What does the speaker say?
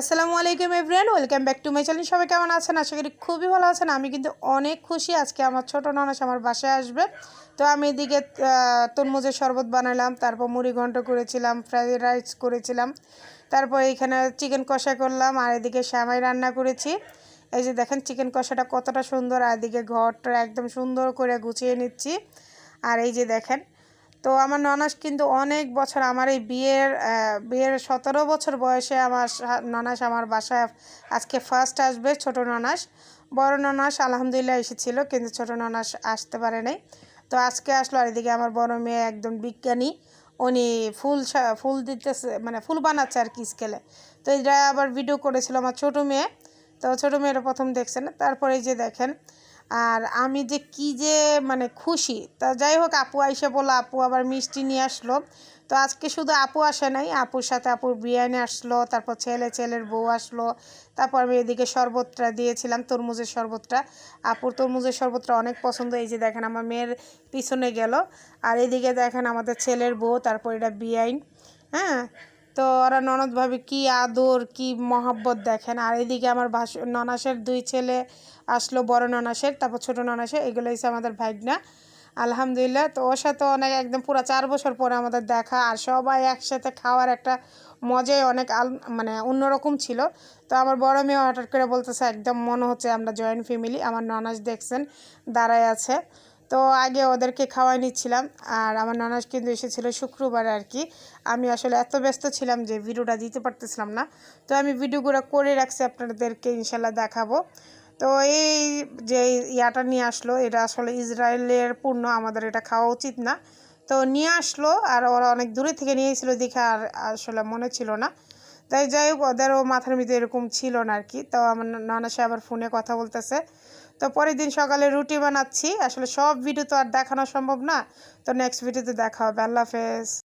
আসসালামু আলাইকুম everyone welcome back to my channel. সবাই কেমন আছেন? আশা করি খুবই ভালো আছেন। আমি কিন্তু অনেক খুশি আজকে আমার ছোটো ননাস আমার বাসায় আসবে। তো আমি এদিকে তরমুজের শরবত বানালাম, তারপর মুড়ি ঘন্ট করেছিলাম, ফ্রাইড রাইস করেছিলাম, তারপর এইখানে চিকেন কষা করলাম, আর এদিকে শ্যামাই রান্না করেছি। এই যে দেখেন চিকেন কষাটা কতটা সুন্দর, আর এদিকে ঘরটা একদম সুন্দর করে গুছিয়ে নিচ্ছি। আর এই যে দেখেন তো আমার ননাস কিন্তু অনেক বছর আমার এই বিয়ের বিয়ের সতেরো বছর বয়সে আমার ননাস আমার বাসায় আজকে ফার্স্ট আসবে, ছোট ননাস। বড় ননাস আলহামদুলিল্লাহ এসেছিল, কিন্তু ছোট ননাস আসতে পারে নাই। তো আজকে আসলো আর এদিকে আমার বড় মেয়ে একদম বিজ্ঞানী। উনি ফুল ফুল দিতেছে মানে ফুল বানাচ্ছে আর কি স্কেলে তো এটা আবার ভিডিও করেছিল আমার ছোট মেয়ে। তো ছোটো মেয়েরা প্রথম দেখছেন তারপরে এই যে দেখেন আর আমি যে কি যে মানে খুশি, তা যাই হোক আপু আইসে বলো আপু আবার মিষ্টি নিয়ে আসলো। তো আজকে শুধু আপু আসে নাই, আপুর সাথে আপুর বিরিয়ানি আসলো, তারপর ছেলে, ছেলের বউ আসলো, তারপর আমি এদিকে শরবতটা দিয়েছিলাম, তরমুজের শরবতটা। আপুর তরমুজের শরবতটা অনেক পছন্দ, এই যে দেখেন আমার মেয়ের পিছনে গেল। আর এদিকে দেখেন আমাদের ছেলের বউ, তারপর এটা বিআইন হ্যাঁ? তো ওরা ননদ ভাবে কি আদর, কি মহাব্বত দেখেন। আর এদিকে আমার ভাস, ননাসের দুই ছেলে আসলো, বড় ননাসের, তারপর ছোট ননাসের, এগুলো হচ্ছে আমাদের ভাগনা আলহামদুলিল্লাহ, তো ওর সাথে অনেক, একদম পুরো চার বছর পরে আমাদের দেখা, আর সবাই একসাথে খাওয়ার একটা মজাই অনেক আল মানে অন্যরকম ছিল। তো আমার বড় মেয়ে হঠাৎ করে বলতেছে, একদম মনে হচ্ছে আমরা জয়েন্ট ফ্যামিলি আমার ননাস দেখছেন, দাঁড়ায় আছে। তো আগে ওদেরকে খাওয়াই নিচ্ছিলাম। আর আমার নানাস কিন্তু এসেছিল শুক্রবার আর কি। আমি আসলে এত ব্যস্ত ছিলাম যে ভিডিওটা দিতে পারতেছিলাম না। তো আমি ভিডিওগুলো করে রাখছি আপনাদেরকে, ইনশাল্লাহ দেখাবো। তো এই যে ইয়াটা নিয়ে আসলো, এটা আসলে ইসরায়েলের পণ্য, আমাদের এটা খাওয়া উচিত না। তো নিয়ে আসলো, আর ওরা অনেক দূরে থেকে নিয়ে এসেছিল, দেখে আর আসলে মনে ছিল না। তাই যাই হোক, ওদেরও মাথার মধ্যে এরকম ছিল না আর কি। তো আমার নানা সাহেব আবার ফোনে কথা বলতেছে। তো পরের দিন সকালে রুটি বানাচ্ছি। আসলে সব ভিডিও তো আর দেখানো সম্ভব না। তো নেক্সট ভিডিওতে দেখা হবে। আল্লাহ হাফেজ।